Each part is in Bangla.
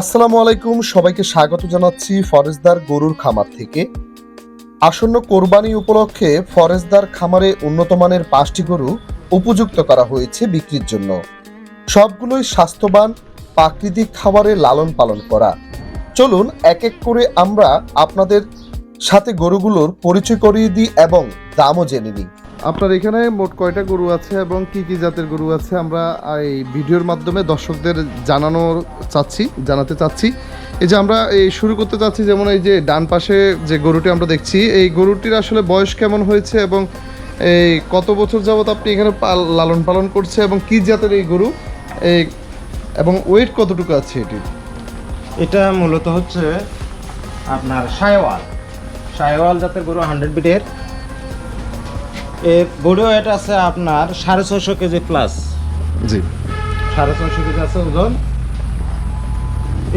আসসালামু আলাইকুম, সবাইকে স্বাগত জানাচ্ছি ফরেজদার গরুর খামার থেকে। আসন্ন কোরবানি উপলক্ষে ফরেজদার খামারে উন্নত মানের পাঁচটি গরু উপযুক্ত করা হয়েছে বিক্রির জন্য। সবগুলোই স্বাস্থ্যবান, প্রাকৃতিক খাবারে লালন পালন করা। চলুন এক এক করে আমরা আপনাদের সাথে গরুগুলোর পরিচয় করিয়ে দিই এবং দামও জেনে নিই। আপনার এখানে মোট কয়টা গরু আছে এবং কি কি জাতের গরু আছে? আমরা এই ভিডিওর মাধ্যমে দর্শকদের জানানো চাচ্ছি, জানাতে চাচ্ছি। এই যে আমরা এই শুরু করতে চাচ্ছি, যেমন এই যে ডান পাশে যে গরুটি আমরা দেখছি, এই গরুটির আসলে বয়স কেমন হয়েছে এবং এই কত বছর যাবত আপনি এখানে লালন পালন করছে এবং কি জাতের এই গরু? এই এবং ওয়েট কতটুকু আছে এটি এটা মূলত হচ্ছে আপনার সায়ওয়াল সায়ওয়াল জাতের গরু হান্ড্রেড বিটের এর বডি ওয়েট আছে আপনার সাড়ে ছশো কেজি প্লাস জি। সাড়ে ছশো কেজি আছে ওজন।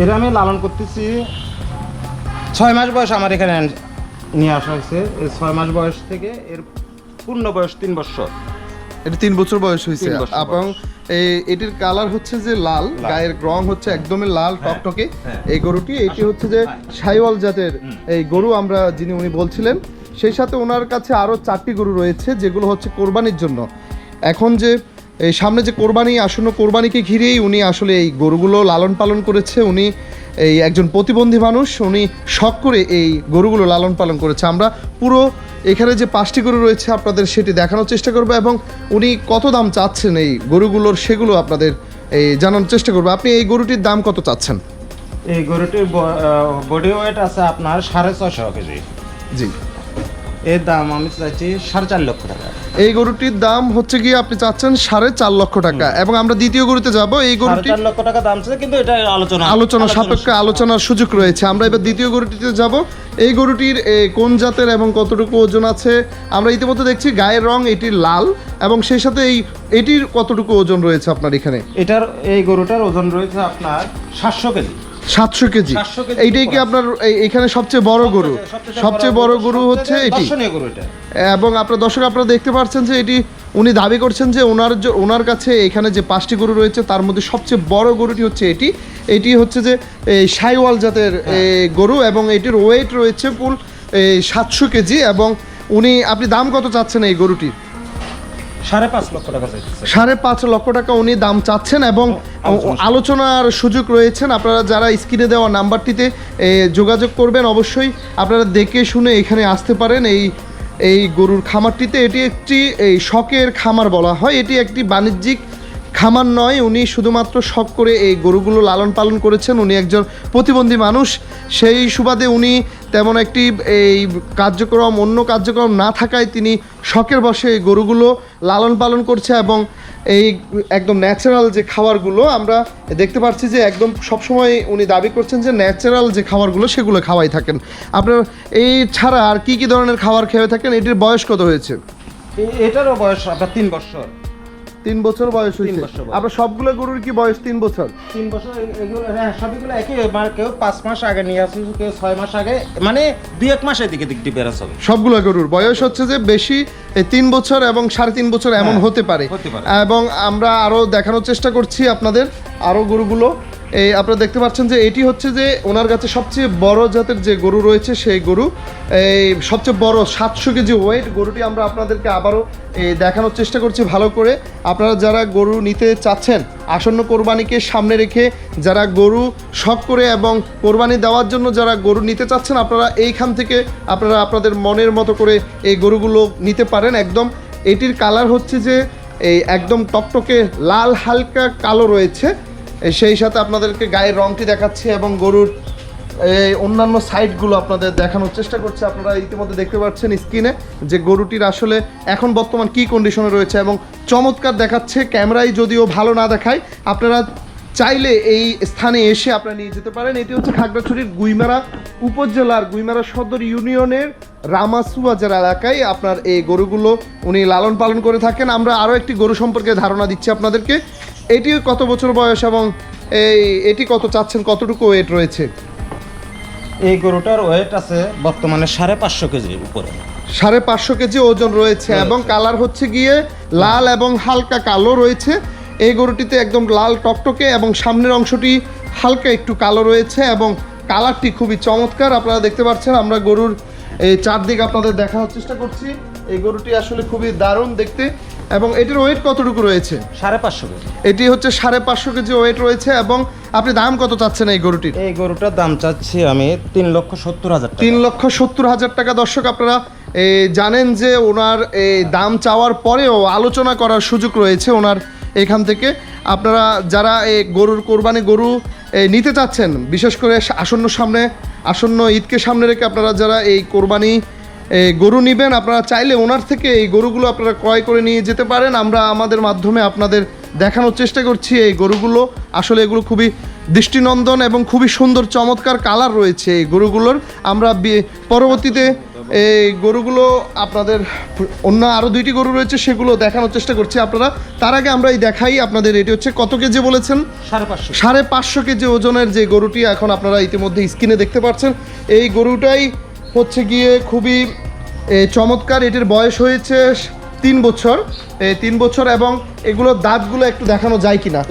এর আমি লালন করতেছি ছয় মাস বয়স আমার এখানে নিয়ে আসা হয়েছে। এই ছয় মাস বয়স থেকে এর পূর্ণ বয়স তিন বছর। এটা তিন বছর বয়স হয়েছে। এবং এটির কালার হচ্ছে যে লাল। গায়ের রং হচ্ছে একদমই লাল হ্যাঁ, টকটকে। হ্যাঁ। এই গরুটি এটি হচ্ছে যে হ্যাঁ। সাইওয়াল জাতের এই গরু আমরা যিনি উনি বলছিলেন সেই সাথে ওনার কাছে আরও চারটি গরু রয়েছে যেগুলো হচ্ছে কোরবানির জন্য। এখন যে এই সামনে যে কোরবানি আসন্ন কোরবানিকে ঘিরেই উনি আসলে এই গরুগুলো লালন পালন করেছে। উনি এই একজন প্রতিবন্ধী মানুষ উনি শখ করে এই গরুগুলো লালন পালন করেছে। আমরা পুরো এখানে যে পাঁচটি গরু রয়েছে আপনাদের সেটি দেখানোর চেষ্টা করব এবং উনি কত দাম চাচ্ছেন এই গরুগুলোর সেগুলো আপনাদের এই জানানোর চেষ্টা করব। আপনি এই গরুটির দাম কত চাচ্ছেন? এই গরুটির বডি ওয়েট আছে আপনার সাড়ে ছশো কেজি। জি। এর দাম আমি চাইছি সাড়ে চার লক্ষ টাকা। এই গরুটির দাম হচ্ছে গিয়ে আপনি চাচ্ছেন সাড়ে চার লক্ষ টাকা। এবং আমরা দ্বিতীয় গরুতে যাব এই গরুটি চার লক্ষ টাকা দাম ছিল কিন্তু এটা আলোচনা আলোচনা সাপেক্ষে আলোচনার সুযোগ রয়েছে। আমরা এবার দ্বিতীয় গরুটিতে যাব। এই গরুটির কোন জাতের এবং কতটুকু ওজন আছে? আমরা ইতিমধ্যে দেখছি গায়ের রং এটির লাল এবং সেই সাথে এই এটির কতটুকু ওজন রয়েছে আপনার এখানে? এটার এই গরুটার ওজন রয়েছে আপনার সাতশো কেজি। সাতশো কেজি। 700 এইটাই কি আপনার এখানে সবচেয়ে বড় গরু? সবচেয়ে বড় গরু হচ্ছে এটি। এবং আপনার দর্শক আপনারা দেখতে পাচ্ছেন যে এটি উনি দাবি করছেন যে ওনার ওনার কাছে এখানে যে পাঁচটি গরু রয়েছে তার মধ্যে সবচেয়ে বড় গরুটি হচ্ছে এটি। এটি হচ্ছে যে এই সাইওয়াল জাতের এ, গরু এবং এটির ওয়েট রয়েছে ফুল সাতশো কেজি এবং উনি আপনি দাম কত চাচ্ছেন এই গরুটির? সাড়ে পাঁচ লক্ষ টাকা সাড়ে পাঁচ লক্ষ টাকা উনি দাম চাচ্ছেন এবং আলোচনার সুযোগ রয়েছেন। আপনারা যারা স্ক্রিনে দেওয়া নাম্বারটিতে যোগাযোগ করবেন অবশ্যই। আপনারা দেখে শুনে এখানে আসতে পারেন এই এই গরুর খামারটিতে। এটি একটি এই শখের খামার বলা হয়। এটি একটি বাণিজ্যিক খামার নয়, উনি শুধুমাত্র শখ করে এই গরুগুলো লালন পালন করেছেন। উনি একজন প্রতিবন্ধী মানুষ। সেই সুবাদে উনি তেমন একটি এই কার্যক্রম, অন্য কার্যক্রম না থাকায় তিনি শখের বসে এই গরুগুলো লালন পালন করছে এবং এই একদম ন্যাচারাল যে খাবারগুলো আমরা দেখতে পাচ্ছি যে একদম সবসময় উনি দাবি করছেন যে ন্যাচারাল যে খাবারগুলো সেগুলো খাওয়াই থাকেন। আপনার এই ছাড়া আর কি কি ধরনের খাবার খেয়ে থাকেন? এটির বয়স কত হয়েছে? এটারও বয়স আপনার তিন বছর। তিন বছর বয়স হয়েছে। আপনার সবগুলো গরুর কি বয়স তিন বছর? তিন বছর এগুলো হ্যাঁ সবগুলো একই মানে কেউ পাঁচ মাস আগে নিয়ে আসছে কেউ ছয় মাস আগে মানে দু এক মাসের দিকে দিক দিয়ে হবে। সবগুলো গরুর। বয়স হচ্ছে যে বেশি তিন বছর এবং সাড়ে তিন বছর এমন হ্যাঁ, হতে পারে। হতে পারে। এবং আমরা আরও দেখানোর চেষ্টা করছি আপনাদের আরও গরুগুলো। এই আপনারা দেখতে পাচ্ছেন যে এটি হচ্ছে যে ওনার কাছে সবচেয়ে বড় জাতের যে গরু রয়েছে সেই গরু। এই সবচেয়ে বড় সাতশো কেজি ওয়েট গরুটি আমরা আপনাদেরকে আবারও দেখানোর চেষ্টা করছি ভালো করে। আপনারা যারা গরু নিতে চাচ্ছেন, আসন্ন কোরবানিকে সামনে রেখে যারা গরু শখ করে এবং কোরবানি দেওয়ার জন্য যারা গরু নিতে চাচ্ছেন, আপনারা এইখান থেকে আপনারা আপনাদের মনের মতো করে এই গরুগুলো নিতে পারেন। একদম এটির কালার হচ্ছে যে, এই একদম টকটকে লাল, হালকা কালো রয়েছে। সেই সাথে আপনাদেরকে গায়ের রংটি দেখাচ্ছি এবং গরুর এই অন্যান্য সাইডগুলো আপনাদের দেখানোর চেষ্টা করছে। আপনারা ইতিমধ্যে দেখতে পাচ্ছেন স্ক্রিনে যে গরুটির আসলে এখন বর্তমান কি কন্ডিশনে রয়েছে এবং চমৎকার দেখাচ্ছে, ক্যামেরায় যদিও ভালো না দেখায়, আপনারা চাইলে এই স্থানে এসে আপনারা নিয়ে যেতে পারেন। এটি হচ্ছে খাগড়াছড়ির গুইমারা উপজেলার গুইমারা সদর ইউনিয়নের রামাসুবাজার এলাকায়। আপনার এই গরুগুলো উনি লালন পালন করে থাকেন। আমরা আরও একটি গরু সম্পর্কে ধারণা দিচ্ছি আপনাদেরকে। এটি কত বছর বয়স এবং এই এটি কত চাচ্ছেন? কতটুকু ওয়েট রয়েছে? এই গরুটার ওয়েট আছে বর্তমানে সাড়ে পাঁচশো কেজির উপরে। সাড়ে পাঁচশো কেজি ওজন রয়েছে রয়েছে। এবং কালার হচ্ছে গিয়ে লাল এবং হালকা কালো রয়েছে। এই গরুটিতে একদম লাল টকটকে এবং সামনের অংশটি হালকা একটু কালো রয়েছে এবং কালারটি খুবই চমৎকার। আপনারা দেখতে পাচ্ছেন আমরা গরুর এই চারদিক আপনাদের দেখানোর চেষ্টা করছি। এই গরুটি আসলে খুবই দারুণ দেখতে এবং এটির ওয়েট কতটুকু রয়েছে? সাড়ে পাঁচশো কেজি। এটি হচ্ছে সাড়ে পাঁচশো কেজি ওয়েট রয়েছে এবং আপনি দাম কত চাচ্ছেন এই গরুটির? এই গরুটার দাম চাচ্ছি আমি তিন লক্ষ সত্তর হাজার তিন লক্ষ সত্তর হাজার টাকা। দর্শক আপনারা জানেন যে ওনার এই দাম চাওয়ার পরেও আলোচনা করার সুযোগ রয়েছে ওনার এখান থেকে। আপনারা যারা এই গরুর কোরবানি গরু নিতে চাচ্ছেন, বিশেষ করে আসন্ন সামনে, আসন্ন ঈদকে সামনে রেখে আপনারা যারা এই কোরবানি গরু নেবেন, আপনারা চাইলে ওনার থেকে এই গরুগুলো আপনারা ক্রয় করে নিয়ে যেতে পারেন। আমরা আমাদের মাধ্যমে আপনাদের দেখানোর চেষ্টা করছি এই গরুগুলো। আসলে এগুলো খুবই দৃষ্টিনন্দন এবং খুবই সুন্দর চমৎকার কালার রয়েছে এই গরুগুলোর। আমরা পরবর্তীতে এই গরুগুলো আপনাদের অন্য আরও দুইটি গরু রয়েছে সেগুলো দেখানোর চেষ্টা করছি আপনারা। তার আগে আমরা এই দেখাই আপনাদের এটি হচ্ছে কত কেজি বলেছেন? সাড়ে পাঁচশো। সাড়ে পাঁচশো কেজি ওজনের যে গরুটি এখন আপনারা ইতিমধ্যে স্ক্রিনে দেখতে পাচ্ছেন এই গরুটাই হচ্ছে গিয়ে খুবই চমৎকার। এটির বয়স হয়েছে তিন বছর। এই তিন বছর এবং এগুলো দাঁতগুলো একটু দেখানো যায় কিনা?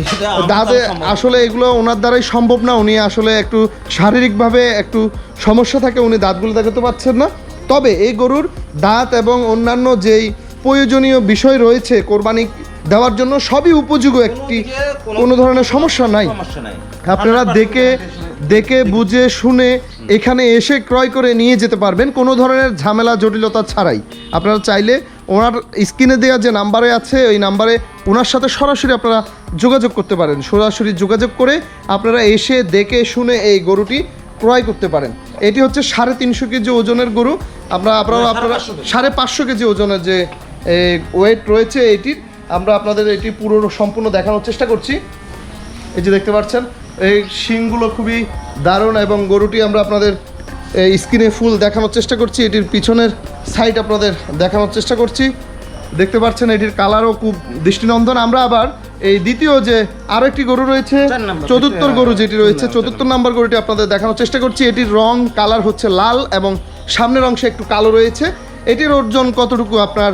দাঁতে আসলে এগুলো ওনার দ্বারাই সম্ভব না। উনি আসলে একটু শারীরিকভাবে একটু সমস্যা থাকে উনি দাঁতগুলো দেখাতে পারছেন না। তবে এই গরুর দাঁত এবং অন্যান্য যেই প্রয়োজনীয় বিষয় রয়েছে কোরবানি দেওয়ার জন্য সবই উপযোগী একটি কোনো ধরনের সমস্যা নাই। আপনারা দেখে দেখে বুঝে শুনে এখানে এসে ক্রয় করে নিয়ে যেতে পারবেন। কোনো ধরনের ঝামেলা জটিলতা ছাড়াই। আপনারা চাইলে ওনার স্ক্রিনে দেওয়া যে নাম্বারে আছে ওই নাম্বারে ওনার সাথে সরাসরি আপনারা যোগাযোগ করতে পারেন। সরাসরি যোগাযোগ করে আপনারা এসে দেখে শুনে এই গরুটি ক্রয় করতে পারেন। এটি হচ্ছে সাড়ে তিনশো কেজি ওজনের গরু। আমরা আপনারা আপনারা সাড়ে পাঁচশো কেজি ওজনের যে ওয়েট রয়েছে এটির আমরা আপনাদের এটি পুরো সম্পূর্ণ দেখানোর চেষ্টা করছি। এই যে দেখতে পাচ্ছেন এই শিংগুলো খুবই দারুণ এবং গরুটি আমরা আপনাদের স্ক্রিনে ফুল দেখানোর চেষ্টা করছি। এটির পিছনের সাইড আপনাদের দেখানোর চেষ্টা করছি। দেখতে পাচ্ছেন এটির কালারও খুব দৃষ্টিনন্দন। আমরা আবার এই দ্বিতীয় যে আরও একটি গরু রয়েছে। চতুর্থ গরু যেটি রয়েছে চতুর্থ নাম্বার গরুটি আপনাদের দেখানোর চেষ্টা করছি। এটির রং কালার হচ্ছে লাল এবং সামনের অংশে একটু কালো রয়েছে। এটির ওজন কতটুকু আপনার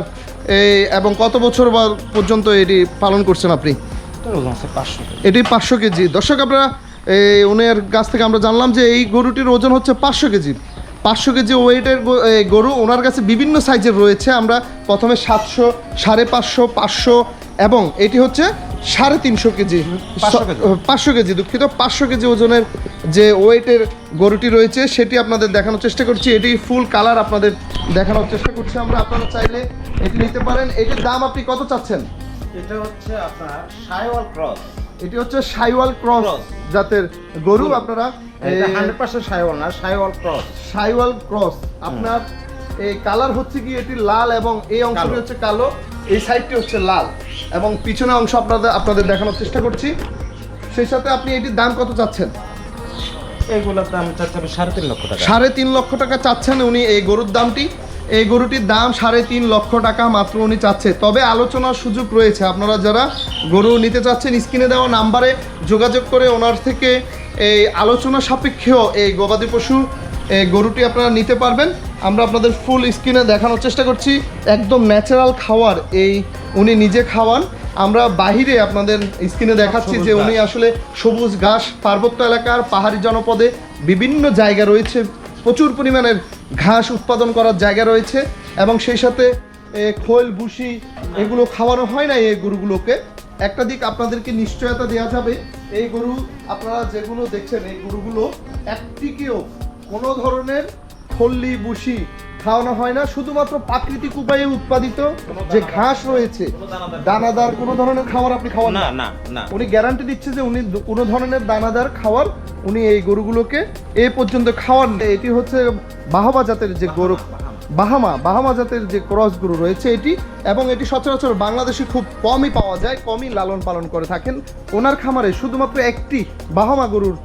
এই এবং কত বছর পর্যন্ত এটি পালন করছেন আপনি? এটি পাঁচশো কেজি। দর্শক আপনারা এই উনের কাছ থেকে আমরা জানলাম যে এই গরুটির ওজন হচ্ছে পাঁচশো কেজি। পাঁচশো কেজি ওয়েটের গরু ওনার কাছে বিভিন্ন সাইজের রয়েছে। আমরা প্রথমে সাতশো সাড়ে পাঁচশো পাঁচশো এবং এটি হচ্ছে সাড়ে তিনশো কেজি। 500 কেজি। পাঁচশো কেজি দুঃখিত। পাঁচশো কেজি ওজনের যে ওয়েটের গরুটি রয়েছে সেটি আপনাদের দেখানোর চেষ্টা করছি। এটি ফুল কালার আপনাদের দেখানোর চেষ্টা করছি আমরা। আপনারা চাইলে এটি নিতে পারেন। এটির দাম আপনি কত চাচ্ছেন? এটা হচ্ছে আপনার সাইওয়াল ক্রস। এটি হচ্ছে সাইওয়াল ক্রস। জাতের গরু। আপনারা এটা হান্ড্রেড পার্সেন্ট সাইওয়াল না সাইওয়াল ক্রস। সাইওয়াল ক্রস। আপনার এই কালার হচ্ছে কি এটি লাল এবং এই অংশটি হচ্ছে কালো এই সাইডটি হচ্ছে লাল। এবং পিছনের অংশ আপনাদের আপনাদের দেখানোর চেষ্টা করছি। সেই সাথে আপনি এটির দাম কত চাচ্ছেন? এইগুলোর দাম চাচ্ছে আমি সাড়ে তিন লক্ষ টাকা। সাড়ে তিন লক্ষ টাকা চাচ্ছেন উনি এই গরুর দামটি। এই গরুটির দাম সাড়ে তিন লক্ষ টাকা মাত্র উনি চাচ্ছে। তবে আলোচনার সুযোগ রয়েছে। আপনারা যারা গরু নিতে চাচ্ছেন স্ক্রিনে দেওয়া নাম্বারে যোগাযোগ করে ওনার থেকে এই আলোচনা সাপেক্ষেও এই গবাদি পশু এই গরুটি আপনারা নিতে পারবেন। আমরা আপনাদের ফুল স্ক্রিনে দেখানোর চেষ্টা করছি। একদম ন্যাচারাল খাওয়ার এই উনি নিজে খাওয়ান। আমরা বাহিরে আপনাদের স্ক্রিনে দেখাচ্ছি যে উনি আসলে সবুজ ঘাস পার্বত্য এলাকার পাহাড়ি জনপদে বিভিন্ন জায়গা রয়েছে। প্রচুর পরিমাণের ঘাস উৎপাদন করার জায়গা রয়েছে এবং সেই সাথে খোল ভুসি এগুলো খাওয়ানো হয় না এই গরুগুলোকে। একটা দিক আপনাদেরকে নিশ্চয়তা দেওয়া যাবে এই গরু আপনারা যেগুলো দেখছেন এই গরুগুলো একটিকেও কোনো ধরনের খল্লি বুসি খাওয়ানো হয় না শুধুমাত্র প্রাকৃতিক উপায়ে উৎপাদিত যে ঘাস রয়েছে দানাদার- কোনো ধরনের খাবার আপনি খাওয়ান না। না না না। উনি গ্যারান্টি দিচ্ছে যে উনি কোনো ধরনের দানাদার খাওয়ার উনি এই গরুগুলোকে এ পর্যন্ত খাওয়ান এটি হচ্ছে বাহামা জাতের যে গরু বাহামা বাহামা জাতের যে ক্রস গরু রয়েছে এটি এবং এটি সচরাচর বাংলাদেশে খুব কমই পাওয়া যায় কমই লালন পালন করে থাকেন। ওনার খামারে শুধুমাত্র একটি বাহামা গরুর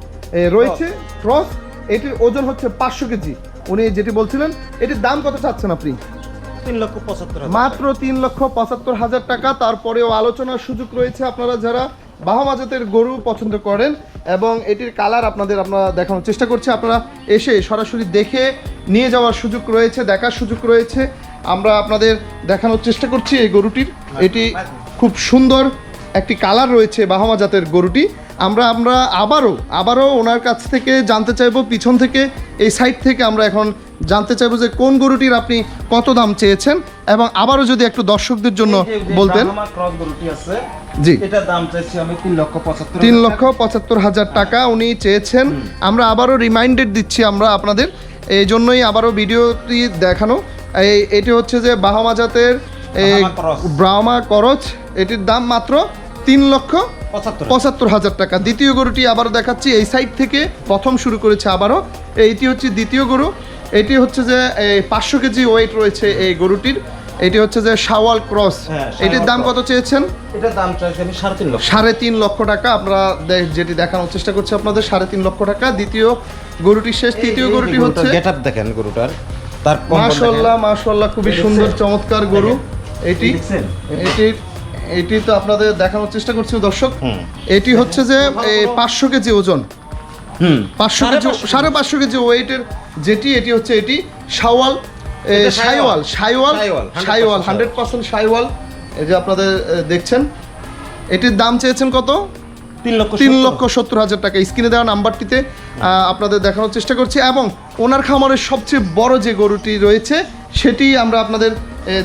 রয়েছে ক্রস। এটির ওজন হচ্ছে পাঁচশো কেজি। উনি যেটি বলছিলেন এটির দাম কত চাচ্ছেন আপনি? তিন লক্ষ মাত্র তিন লক্ষ পঁচাত্তর হাজার টাকা। তারপরেও আলোচনার সুযোগ রয়েছে আপনারা যারা বাহামা জাতের গরু পছন্দ করেন এবং এটির কালার আপনাদের আপনারা দেখানোর চেষ্টা করছি। আপনারা এসে সরাসরি দেখে নিয়ে যাওয়ার সুযোগ রয়েছে, দেখার সুযোগ রয়েছে। আমরা আপনাদের দেখানোর চেষ্টা করছি এই গরুটির। এটি খুব সুন্দর একটি কালার রয়েছে বাহামা জাতের গরুটি। আমরা আমরা আবারও আবারও ওনার কাছ থেকে জানতে চাইব, পিছন থেকে, এই সাইড থেকে আমরা এখন জানতে চাইব যে কোন গরুটির আপনি কত দাম চেয়েছেন এবং আবারও যদি একটু দর্শকদের জন্য বলতেন। জি। এটা দাম চাইছি আমি তিন লক্ষ পঁচাত্তর তিন লক্ষ পঁচাত্তর হাজার টাকা উনি চেয়েছেন। আমরা আবারও রিমাইন্ডেড দিচ্ছি আমরা আপনাদের। এই জন্যই আবারও ভিডিওটি দেখানো। এই এটি হচ্ছে যে বাহামা জাতের। ব্রাহ্মা করচ এটির দাম মাত্র তিন লক্ষ পঁচাত্তর। পঁচাত্তর হাজার টাকা। দ্বিতীয় গরুটি আবারও দেখাচ্ছি। এই সাইড থেকে প্রথম শুরু করেছে আবারও। এইটি হচ্ছে দ্বিতীয় গরু। এটি হচ্ছে যে এই পাঁচশো কেজি ওয়েট রয়েছে এই গরুটির। এটি হচ্ছে যে শাওয়াল ক্রস। হ্যাঁ, এটির দাম কত চেয়েছেন? এটা দাম চাইছি আমি সাড়ে তিন লক্ষ। সাড়ে তিন লক্ষ টাকা। আপনারা দে- যেটি দেখানোর চেষ্টা করছি আপনাদের সাড়ে তিন লক্ষ টাকা। দ্বিতীয় গরুটি শেষ তৃতীয় গরুটি হচ্ছে দেখেন গরুটার। তার মাশাল্লাহ মাশাল্লাহ খুবই সুন্দর চমৎকার গরু। এটি? এটির এটি তো আপনাদের দেখানোর চেষ্টা করছি দর্শক। এটি হচ্ছে যে পাঁচশো কেজি ওজন। হুম। পাঁচশো সাড়ে কেজি পাঁচশো সাড়ে পাঁচশো কেজি ওয়েটের যেটি এটি হচ্ছে এটি শাওয়াল এ, এটা শাইওয়াল শাইওয়াল শাইওয়াল, 100% শাইওয়াল হান্ড্রেড পার্সেন্ট শাইওয়াল এই যে আপনাদের দেখছেন? এটির দাম চেয়েছেন কত? তিন লক্ষ তিন লক্ষ সত্তর হাজার টাকা। স্ক্রিনে দেওয়া নাম্বারটিতে আপনাদের দেখানোর চেষ্টা করছি এবং ওনার খামারের সবচেয়ে বড় যে গরুটি রয়েছে সেটি আমরা আপনাদের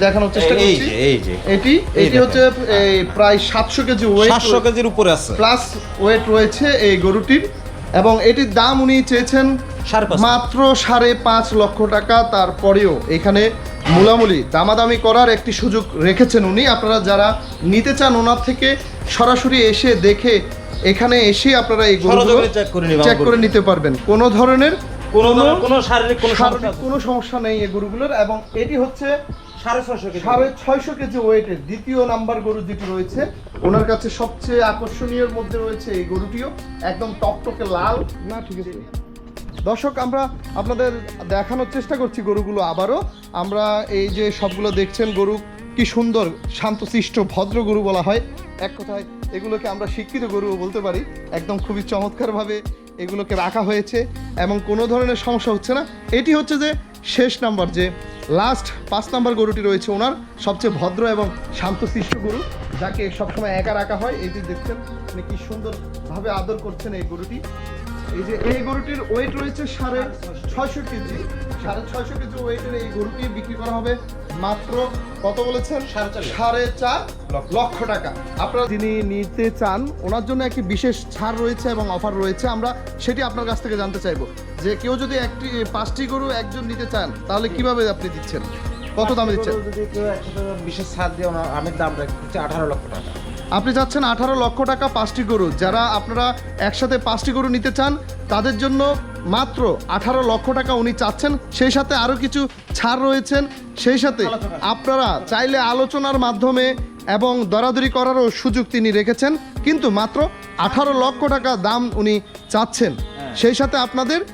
দেখানোর চেষ্টা করছি। যে এই যে। এটি এটি হচ্ছে এই, প্রায় সাতশো কেজি ওয়েট সাতশো কেজির উপরে আছে। প্লাস ওয়েট রয়েছে এই গরুটির। এবং এটির দাম উনি চেয়েছেন মাত্র সাড়ে পাঁচ লক্ষ টাকা। তারপরেও এখানে মূলামূলি দামাদামি করার একটি সুযোগ রেখেছেন উনি। আপনারা যারা নিতে চান ওনার থেকে সরাসরি এসে দেখে এখানে এসে আপনারা এই চেক করে নিতে পারবেন। কোনো ধরনের কোনো শারীরিক কোনো সমস্যা নেই এই গরুগুলোর এবং এটি হচ্ছে সাড়ে ছয়শো কেজি। ওয়েটের দ্বিতীয় নাম্বার গরু যেটি রয়েছে ওনার কাছে সবচেয়ে আকর্ষণীয়র মধ্যে রয়েছে এই গরুটিও। একদম টকটকে লাল। না ঠিক আছে। দর্শক আমরা আপনাদের দেখানোর চেষ্টা করছি গরুগুলো আবারও। আমরা এই যে সবগুলো দেখছেন গরু কি সুন্দর শান্তশিষ্ট ভদ্র গরু বলা হয়। এক কথায় এগুলোকে আমরা শিক্ষিত গরুও বলতে পারি। একদম খুবই চমৎকারভাবে এগুলোকে রাখা হয়েছে। এবং কোনো ধরনের সমস্যা হচ্ছে না। এটি হচ্ছে যে শেষ নাম্বার যে লাস্ট পাঁচ নাম্বার গরুটি রয়েছে ওনার, সবচেয়ে ভদ্র এবং শান্ত শান্তশিষ্ট গরু, যাকে সবসময় একা রাখা হয়। এই যে দেখছেন মানে কি সুন্দরভাবে আদর করছেন এই গরুটি। এই যে এই গরুটির ওয়েট রয়েছে সাড়ে ছয়শো কেজি। সাড়ে ছয়শো কেজি ওয়েটের এই গরুটি বিক্রি করা হবে মাত্র কত বলেছেন? সাড়ে চার লক্ষ। টাকা। আপনারা যিনি নিতে চান ওনার জন্য একটি বিশেষ ছাড় রয়েছে এবং অফার রয়েছে। আমরা সেটি আপনার কাছ থেকে জানতে চাইব। যে কেউ যদি একটি পাঁচটি গরু একজন নিতে চান তাহলে কীভাবে আপনি দিচ্ছেন? কত দামে দিচ্ছেন? যদি কেউ বিশেষ ছাড় দিয়ে ওনার আমি দাম রাখছি আঠারো লক্ষ টাকা। আপনি চাচ্ছেন আঠারো লক্ষ টাকা পাঁচটি গরু। যারা আপনারা একসাথে পাঁচটি গরু নিতে চান তাদের জন্য মাত্র আঠারো লক্ষ টাকা উনি চাচ্ছেন। সেই সাথে আরও কিছু ছাড় রয়েছেন। সেই সাথে আপনারা চাইলে আলোচনার মাধ্যমে এবং দরাদরি করারও সুযোগ তিনি রেখেছেন। কিন্তু মাত্র আঠারো লক্ষ টাকা দাম উনি চাচ্ছেন। হ্যাঁ। সেই সাথে আপনাদের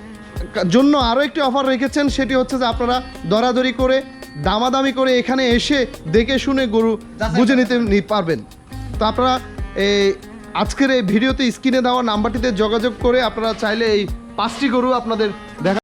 জন্য আরও একটি অফার রেখেছেন। সেটি হচ্ছে যে আপনারা দরাদরি করে দামাদামি করে এখানে এসে দেখে শুনে গরু বুঝে নিতে নি- পারবেন। তো আপনারা এই আজকের এই ভিডিওতে স্ক্রিনে দেওয়া নাম্বারটিতে যোগাযোগ করে আপনারা চাইলে এই পাঁচটি গরু আপনাদের দেখা